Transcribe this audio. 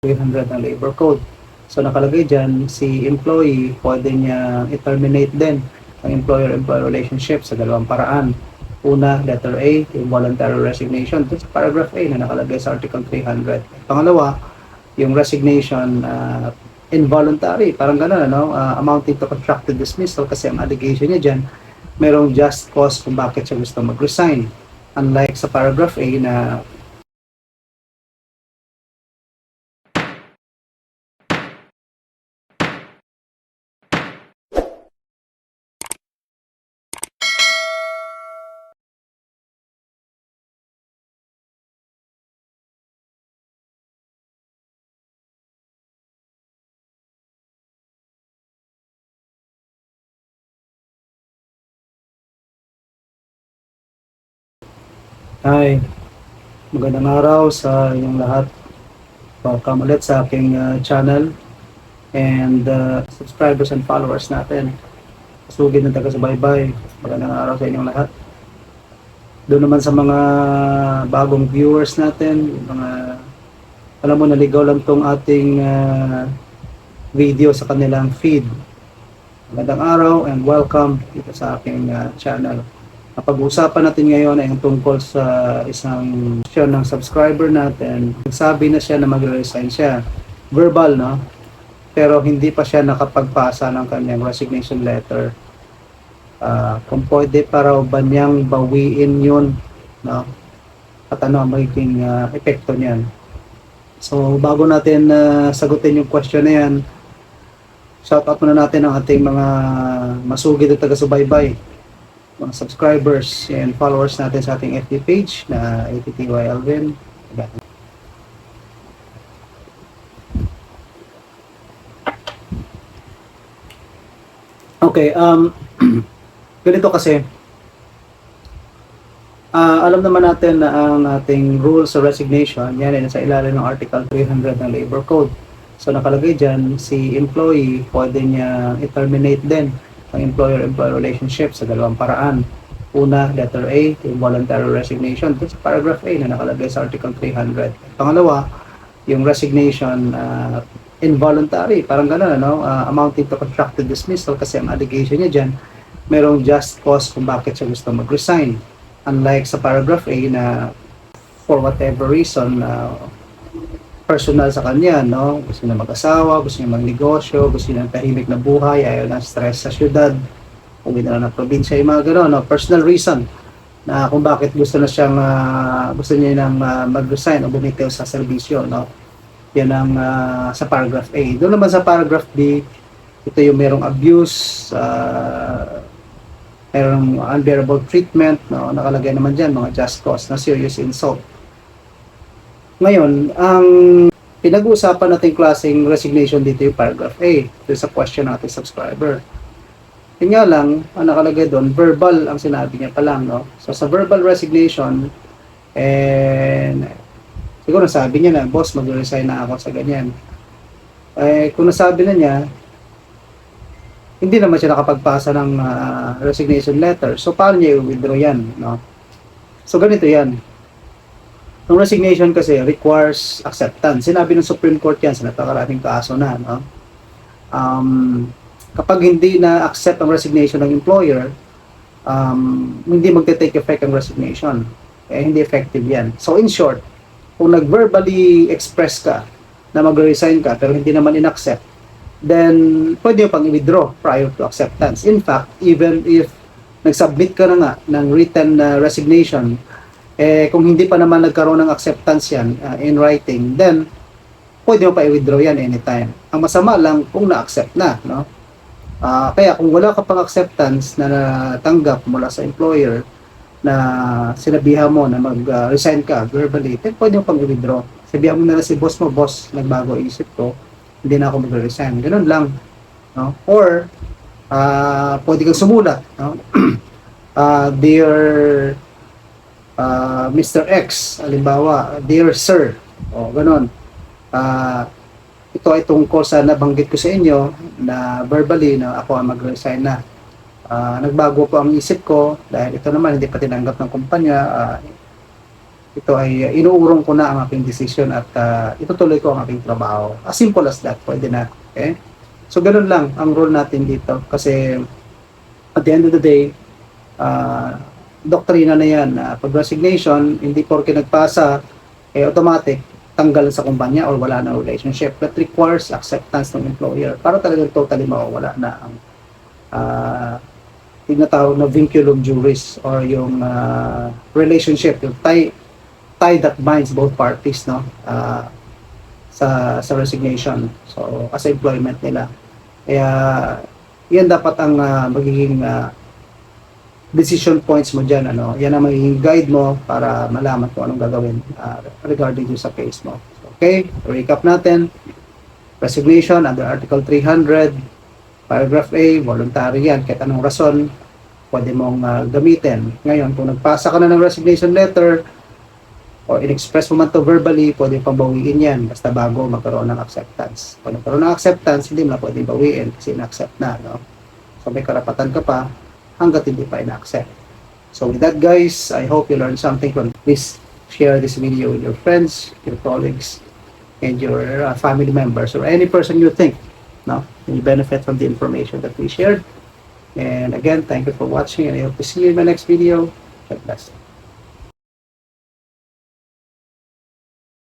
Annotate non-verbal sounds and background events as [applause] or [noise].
300 ng labor code. So nakalagay dyan, si employee pwede niya i-terminate din ang employer-employer relationship sa dalawang paraan. Una, letter A, yung voluntary resignation. Ito sa paragraph A na nakalagay sa Article 300. Pangalawa, yung resignation uh, involuntary, parang gano'n, ano, uh, amounting to contracted dismissal kasi ang allegation niya dyan, merong just cause kung bakit siya gusto mag-resign. Unlike sa paragraph A na Hi, magandang araw sa inyong lahat. Welcome ulit sa aking uh, channel and uh, subscribers and followers natin. Kasugid ng taga-subaybay. Magandang araw sa inyong lahat. Doon naman sa mga bagong viewers natin, mga alam mo naligaw lang tong ating uh, video sa kanilang feed. Magandang araw and welcome dito sa aking uh, channel. Ang pag-uusapan natin ngayon ay ang tungkol sa isang siya ng subscriber natin. Nagsabi na siya na mag-resign siya. Verbal, no? Pero hindi pa siya nakapagpasa ng kanyang resignation letter. Ah, kung pwede pa raw ba niyang bawiin yun, no? At ano ang magiging ah, epekto niyan. So, bago natin ah, sagutin yung question na yan, shout out muna natin ang ating mga masugid at taga-subaybay mga subscribers and followers natin sa ating FB page na ATTY Alvin. Okay, um, [clears throat] ganito kasi, ah alam naman natin na ang ating rules sa resignation, yan ay nasa ilalim ng Article 300 ng Labor Code. So nakalagay dyan, si employee pwede niya i-terminate din ang employer-employer relationship sa dalawang paraan. Una, letter A, yung voluntary resignation. Ito sa paragraph A na nakalagay sa Article 300. Pangalawa, yung resignation uh, involuntary, parang gano'n, ano, uh, amounting to contracted dismissal kasi ang allegation niya dyan, merong just cause kung bakit siya gusto mag-resign. Unlike sa paragraph A na for whatever reason, uh, personal sa kanya, no? Gusto niya mag-asawa, gusto niya magnegosyo, gusto niya ng tahimik na buhay, ayaw ng stress sa syudad, uwi na lang ng probinsya, yung mga gano'n, no? Personal reason na kung bakit gusto na siyang, ah, gusto niya nang ah, mag-resign o bumitaw sa serbisyo, no? Yan ang ah, sa paragraph A. Doon naman sa paragraph B, ito yung merong abuse, uh, merong unbearable treatment, no? Nakalagay naman dyan, mga just cause na serious insult. Ngayon, ang pinag-uusapan nating klaseng resignation dito yung paragraph A. Ito sa question ng ating subscriber. Yun nga lang, ang nakalagay doon, verbal ang sinabi niya pa lang, no? So, sa verbal resignation, and siguro nasabi niya na, boss, mag-resign na ako sa ganyan. Eh, kung nasabi na niya, hindi naman siya nakapagpasa ng ah, resignation letter. So, paano niya i-withdraw yan, no? So, ganito yan. Ang resignation kasi requires acceptance. Sinabi ng Supreme Court yan sa napakaraming kaso na. No? Um, kapag hindi na accept ang resignation ng employer, um, hindi magte-take effect ang resignation. Eh, hindi effective yan. So in short, kung nag-verbally express ka na mag-resign ka pero hindi naman in-accept, then pwede pang i-withdraw prior to acceptance. In fact, even if nag-submit ka na nga ng written uh, resignation eh kung hindi pa naman nagkaroon ng acceptance yan uh, in writing, then pwede mo pa i-withdraw yan anytime. Ang masama lang kung na-accept na, no? Ah, kaya kung wala ka pang acceptance na natanggap mula sa employer na sinabihan mo na mag-resign ka verbally, then pwede mo pang i-withdraw. Sabihan mo na lang si boss mo, boss, nagbago isip ko, hindi na ako mag-resign. Ganun lang. No? Or, ah pwede kang sumulat. No? [clears throat] Ah, dear uh, Mr. X, halimbawa, Dear Sir, o ganon. Uh, ito ay tungkol sa nabanggit ko sa inyo na verbally na ako ang mag-resign na. Uh, nagbago po ang isip ko dahil ito naman hindi pa tinanggap ng kumpanya. Uh, ito ay inuurong ko na ang aking decision at uh, itutuloy ko ang aking trabaho. As simple as that, pwede na. Okay? So, ganun lang ang role natin dito. Kasi, at the end of the day, uh, doktrina na yan. Uh, pag resignation, hindi porke nagpasa, eh, automatic, tanggal sa kumpanya or wala na relationship. That requires acceptance ng employer para talagang totally mawawala na ang uh, tinatawag na vinculum juris or yung uh, relationship, yung tie, tie that binds both parties no uh, sa sa resignation so as employment nila kaya yan dapat ang uh, magiging uh, decision points mo dyan ano yan ang magiging guide mo para malaman kung anong gagawin uh, regarding sa case mo. Okay? Recap natin. Resignation under article 300 paragraph A voluntary yan. Kahit anong rason pwede mong uh, gamitin. Ngayon kung nagpasa ka na ng resignation letter o in-express mo man to verbally, pwede pang bawiin yan. Basta bago magkaroon ng acceptance. Kung nagkaroon ng acceptance, hindi mo na pwede bawiin kasi in-accept na. No? So may karapatan ka pa hanggat hindi pa in-accept. So with that guys, I hope you learned something from Please share this video with your friends, your colleagues, and your uh, family members or any person you think no, will benefit from the information that we shared. And again, thank you for watching and I hope to see you in my next video. God bless.